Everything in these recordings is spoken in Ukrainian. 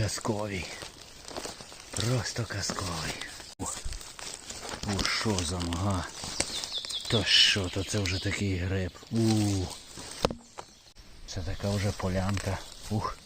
казковий. Просто казковий. О що за нога? То що, то це вже такий гриб. У. Це така вже полянка. Ух.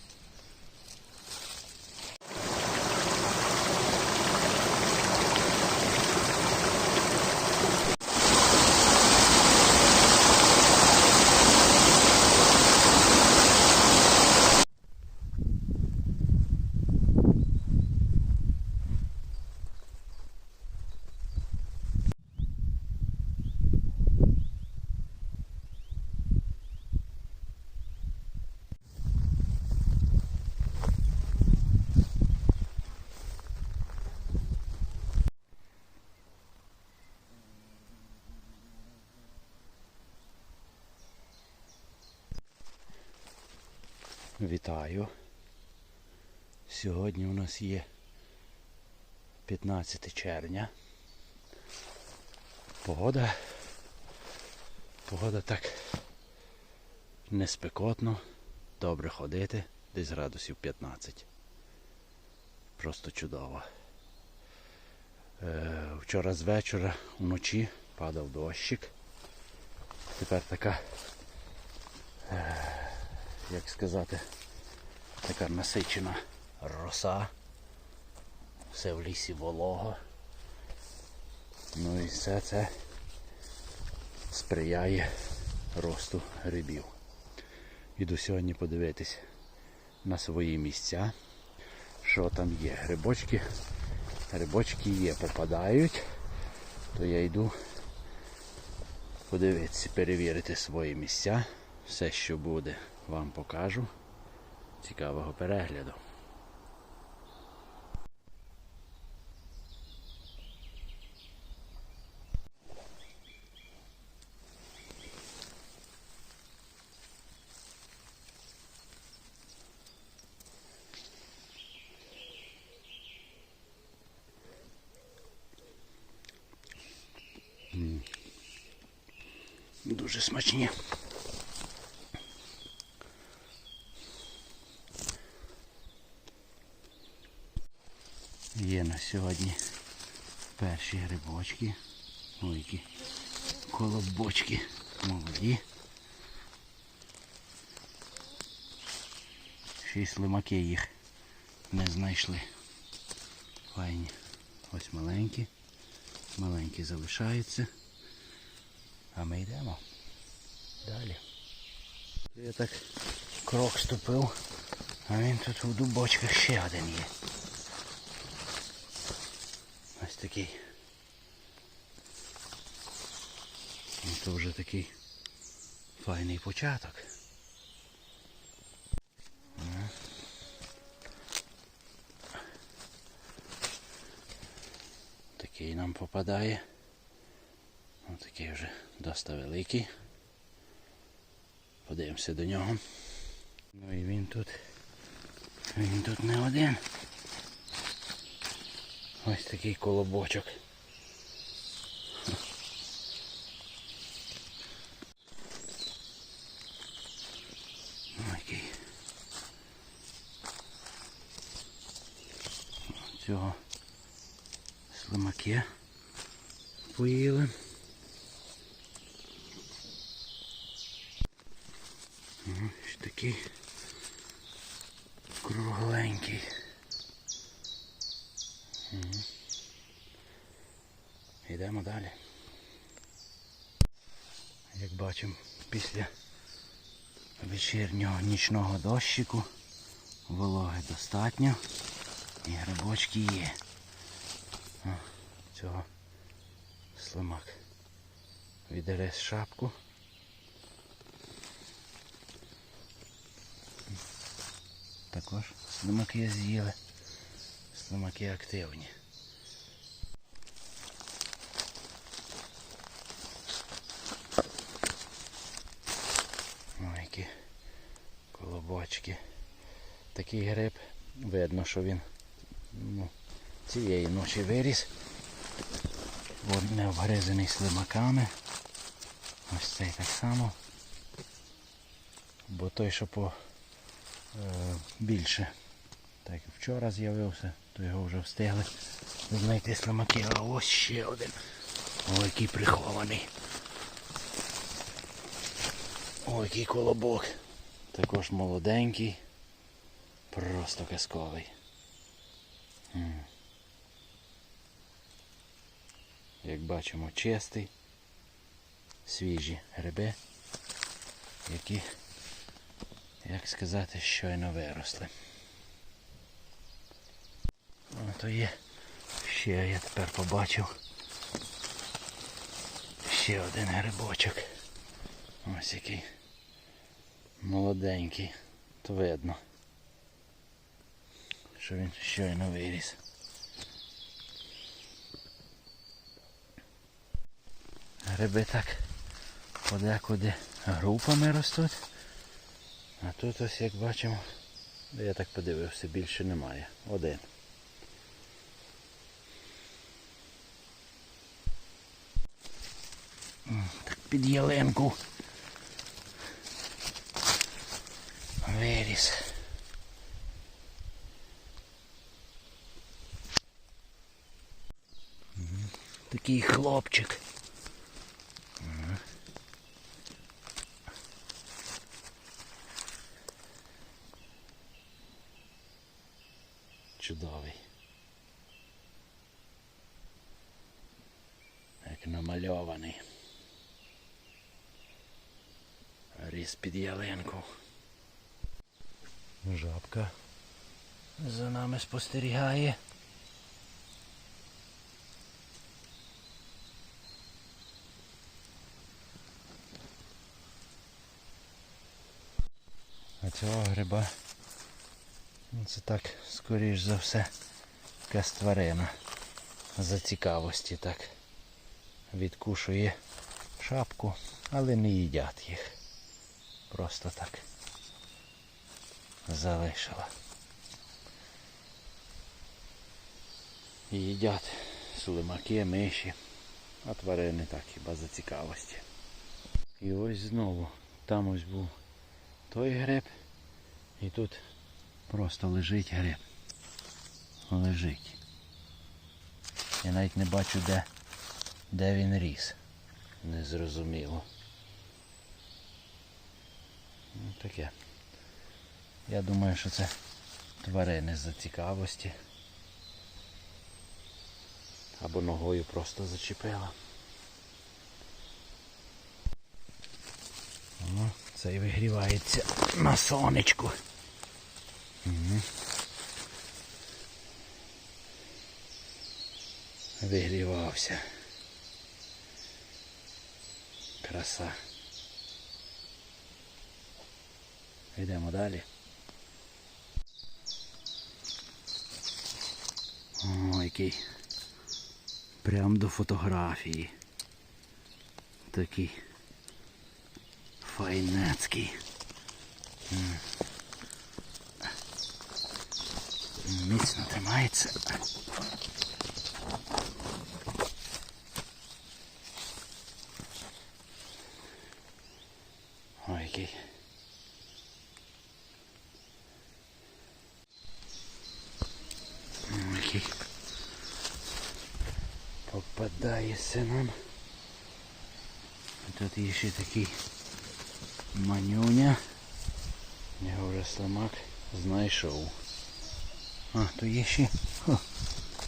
Вітаю. Сьогодні у нас є 15 червня. Погода. Погода так не спекотно, добре ходити, десь градусів 15. Просто чудово. Е, вчора з вечора вночі падав дощик. Тепер така як сказати, така насичена роса. Все в лісі волого. Ну і все це сприяє росту грибів. Іду сьогодні подивитись на свої місця, що там є. Грибочки, грибочки є, попадають, то я йду подивитися, перевірити свої місця. Все, що буде, вам покажу. Цікавого перегляду. Дуже смачні. Є на сьогодні перші грибочки. Ой, які колобочки молоді. Шість лимаки їх не знайшли. Файні. Ось маленькі. Маленькі залишаються. А ми йдемо далі. Я так крок ступив, а він тут у дубочках ще один є. Такий. Ну, то вже такий файний початок. Ну. Такий нам попадає. Ось такий вже доста великий. Подивимося до нього. Ну і він тут. Він тут не один. Ось такий колобочок. Ось який. Цього слимаки поїли. Ось такий кругленький. Йдемо далі. Як бачимо, після вечірнього нічного дощику вологи достатньо і грибочки є. О, цього слимак відере шапку. Також слимаки з'їли. Слимаки активні. Ой, які колобочки. Такий гриб. Видно, що він ну, цієї ночі виріс. Він не обгризаний слимаками. Ось цей так само. Бо той, що по е, більше Так і вчора з'явився, то його вже встигли знайти слимаки. А ось ще один. Ой, який прихований. Ой, який колобок. Також молоденький. Просто казковий. Як бачимо, чистий, свіжі гриби, які, як сказати, щойно виросли. О, то є ще я тепер побачив. Ще один грибочок. Ось який молоденький. То видно, що він щойно виріс. Гриби так подекуди групами ростуть. А тут ось як бачимо, я так подивився, більше немає. Один. Так під ялинку. Виріс. Такий хлопчик. Чудовий. Як намальований. Ріс під ялинку. Жабка за нами спостерігає. А цього гриба ну, це так, скоріш за все, якась тварина. За цікавості так відкушує шапку, але не їдять їх. Просто так залишила. Їдять слимаки, миші, а тварини так хіба за цікавості. І ось знову там ось був той гриб, і тут просто лежить гриб. Лежить. Я навіть не бачу, де, де він ріс. Незрозуміло. Ну, таке. Я думаю, що це тварини з-за цікавості. Або ногою просто зачепила. О, цей вигрівається на сонечку. Угу. Вигрівався. Краса. Йдемо далі. О, який прям до фотографії. Такий файнецький. Міцно тримається. Ой, який. Ой, який. Попадається нам. Тут є ще такий манюня. Його вже слимак знайшов. А, то є ще хо,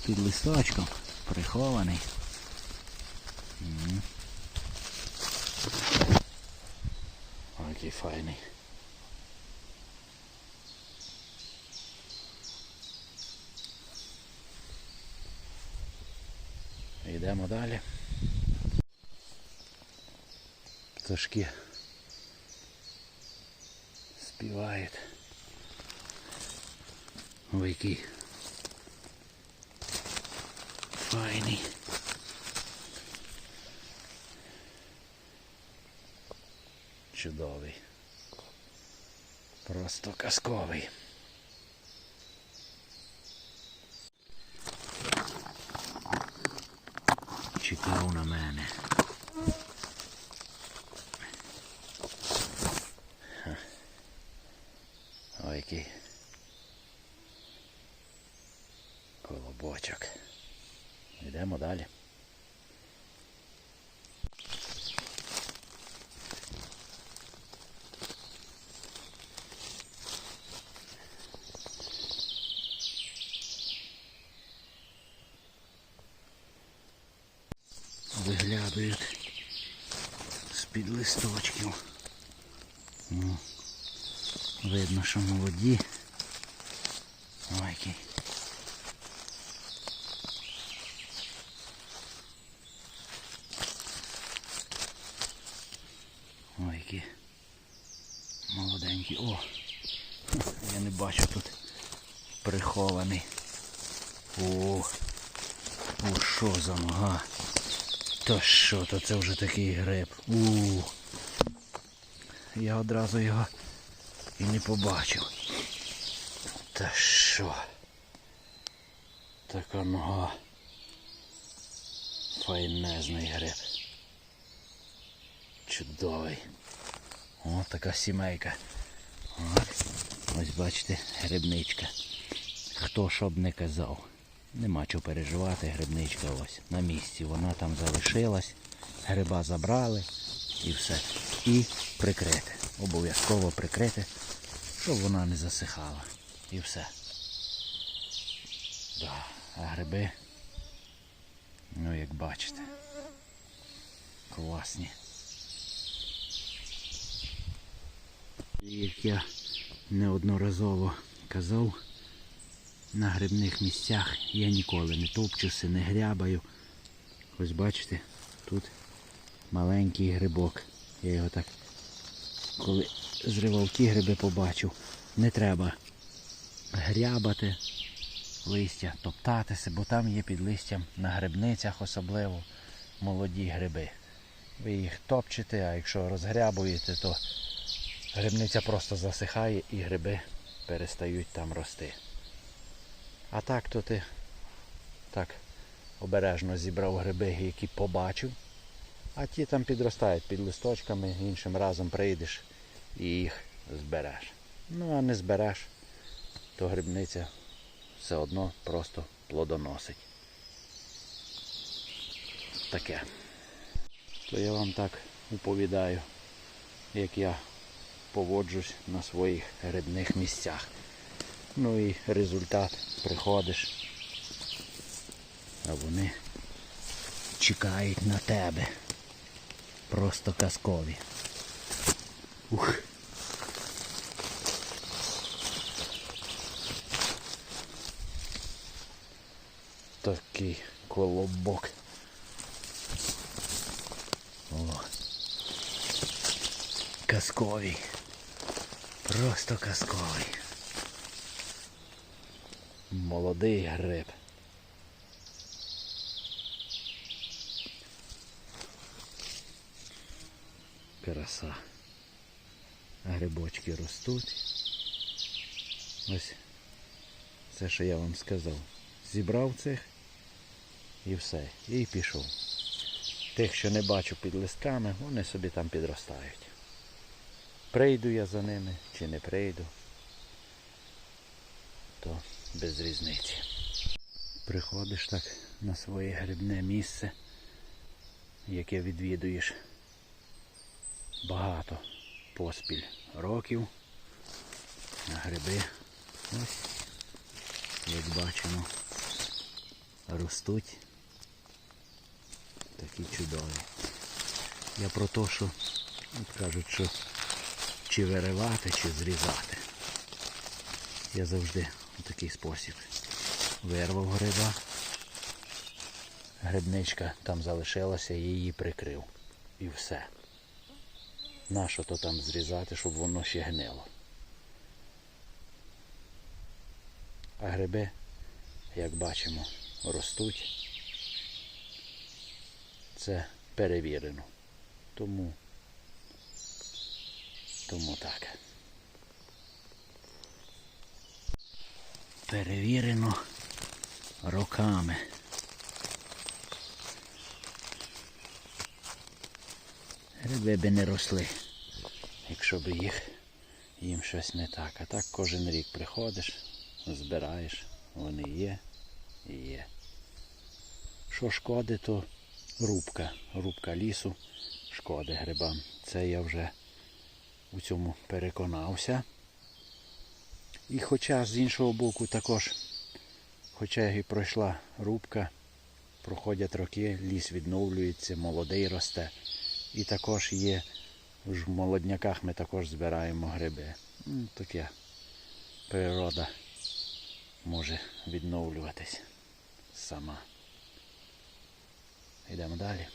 під листочком прихований. О, який файний. Йдемо далі. Пташки співають. Ой, який файний. Чудовий. Просто казковий. Чекав на мене. Ой, який Колобочок. Йдемо далі. Виглядають з-під листочків. Ну, видно, що молоді. Ой, який. Ой, які молоденькі. О! Я не бачу тут прихований. О! О, що за нога? Та що, то це вже такий гриб. У. Я одразу його і не побачив. Та що? Така нога. Файнезний гриб. Чудовий. О, така сімейка. Ось бачите, грибничка. Хто що б не казав. Нема чого переживати, грибничка ось на місці. Вона там залишилась, гриба забрали і все. І прикрити. Обов'язково прикрити, щоб вона не засихала. І все. Да. А гриби, ну як бачите, класні. Як я неодноразово казав, на грибних місцях я ніколи не топчуся, не грябаю. Ось бачите, тут маленький грибок. Я його так, коли зривав ті гриби, побачив. Не треба грябати листя, топтатися, бо там є під листям на грибницях особливо молоді гриби. Ви їх топчете, а якщо розгрябуєте, то грибниця просто засихає і гриби перестають там рости. А так то ти так обережно зібрав гриби, які побачив, а ті там підростають під листочками, іншим разом прийдеш і їх збереш. Ну а не збереш, то грибниця все одно просто плодоносить. Таке. То я вам так уповідаю, як я поводжусь на своїх грибних місцях. Ну і результат приходиш, а вони чекають на тебе. Просто казкові. Ух. Такий колобок. О. Казковий. Просто казковий. Молодий гриб. Краса. Грибочки ростуть. Ось це, що я вам сказав. Зібрав цих і все. І пішов. Тих, що не бачу під листками, вони собі там підростають. Прийду я за ними чи не прийду, то без різниці. Приходиш так на своє грибне місце, яке відвідуєш багато поспіль років. На гриби ось, як бачимо, ростуть такі чудові. Я про те, що от кажуть, що чи виривати, чи зрізати. Я завжди такий спосіб вирвав гриба. Грибничка там залишилася, її прикрив. І все. Нащо то там зрізати, щоб воно ще гнило. А гриби, як бачимо, ростуть. Це перевірено. Тому, тому так. Перевірено роками. Гриби би не росли, якщо б їх їм щось не так. А так кожен рік приходиш, збираєш, вони є і Є. Що шкоди, то рубка. Рубка лісу шкоди грибам. Це я вже у цьому переконався. І хоча з іншого боку також, хоча і пройшла рубка, проходять роки, ліс відновлюється, молодий росте. І також є в молодняках ми також збираємо гриби. Ну, Таке природа може відновлюватись сама. Йдемо далі.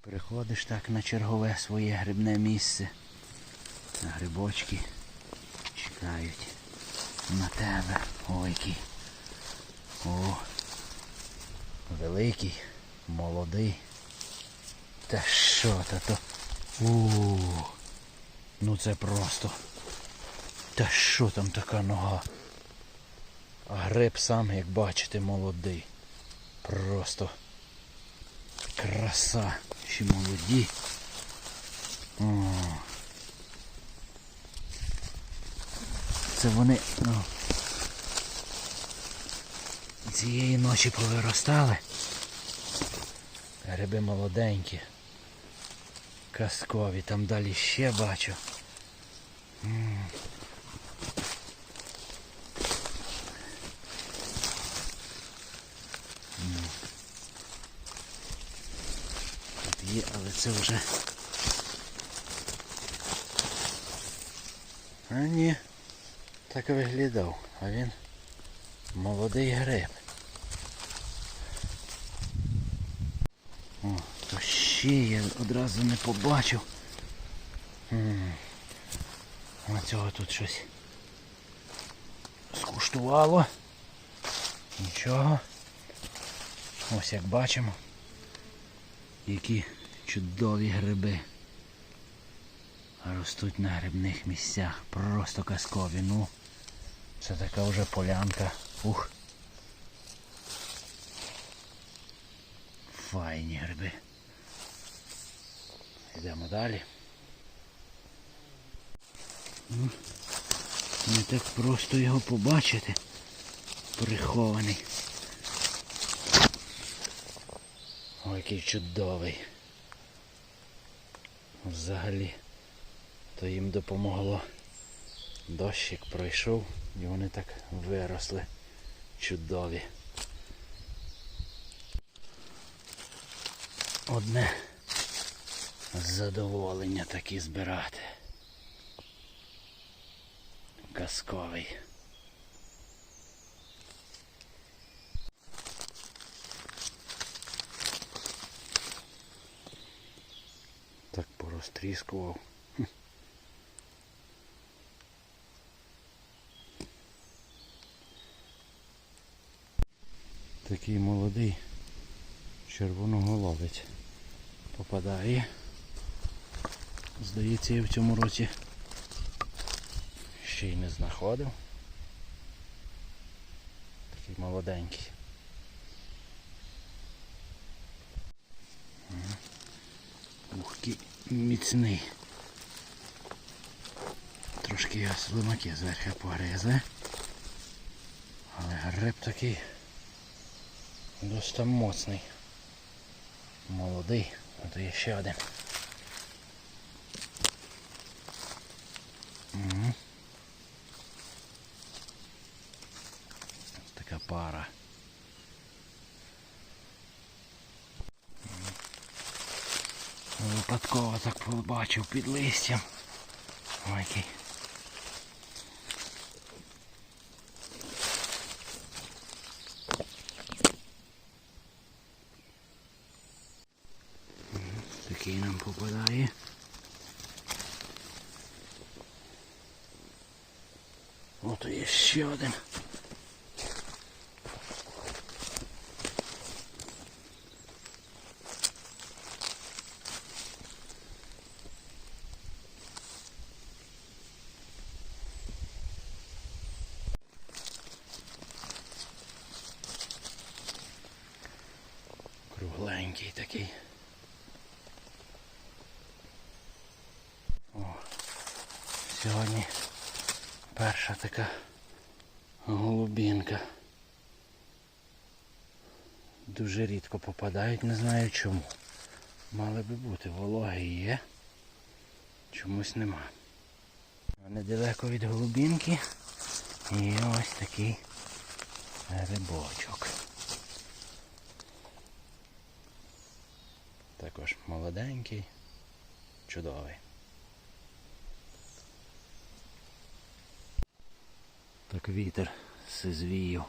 Приходиш так на чергове своє грибне місце. На грибочки чекають на тебе. Ой, який. О, великий, молодий. Та що та то? У, ну це просто. Та що там така нога? А гриб сам, як бачите, молодий. Просто краса. Ще молоді. О. Це вони ну, цієї ночі повиростали. Гриби молоденькі. Казкові, там далі ще бачу. Тут є, але це вже. А ні, так виглядав, а він молодий гриб. О, то ще я одразу не побачив. М. А цього тут щось скуштувало. Нічого. Ось як бачимо. Які чудові гриби. Ростуть на грибних місцях. Просто казкові. Ну, це така вже полянка. Ух. Файні гриби. Йдемо далі. Не так просто його побачити. Прихований. Ой, який чудовий. Взагалі. То їм допомогло. Дощик пройшов і вони так виросли. Чудові. Одне задоволення такі збирати. Казковий. Так порозтріскував. Такий молодий червоноголовець попадає. Здається, я в цьому році ще й не знаходив. Такий молоденький. Ух, який міцний. Трошки його слимаки зверху погризе. Але гриб такий досить моцний. Молодий. А то є ще один. Угу. Така пара. Випадково так побачив під листям. Ой, який. Мгм, Такий нам попадає. От є ще один. Кругленький такий. Сьогодні перша така голубінка. дуже рідко попадають, не знаю чому. Мали би бути, вологи є. Чомусь нема. Недалеко від голубінки є ось такий грибочок. Також молоденький, чудовий. Так вітер звію.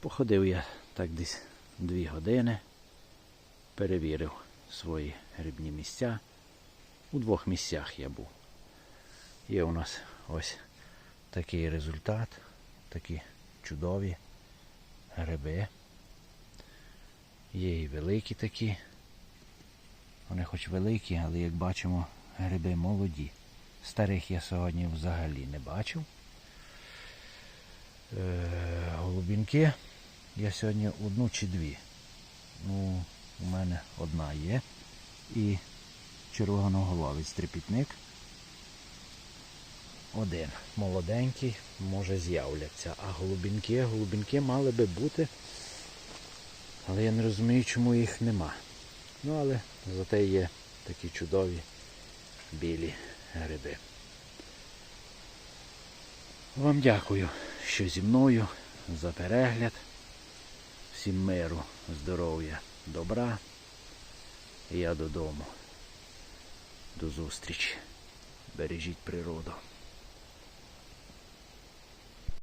Походив я так десь дві години, перевірив свої грибні місця. У двох місцях я був. Є у нас ось такий результат, такі чудові гриби. Є і великі такі. Вони хоч великі, але як бачимо, гриби молоді. Старих я сьогодні взагалі не бачив. Е, голубінки я сьогодні одну чи дві. Ну, у мене одна є. І червоноголовець трепітник. Один. Молоденький, може з'являться. А голубінки, голубінки мали би бути. Але я не розумію, чому їх нема. Ну, але зате є такі чудові білі гриби. Вам дякую, що зі мною за перегляд. Всім миру, здоров'я, добра. Я додому. До зустрічі. Бережіть природу.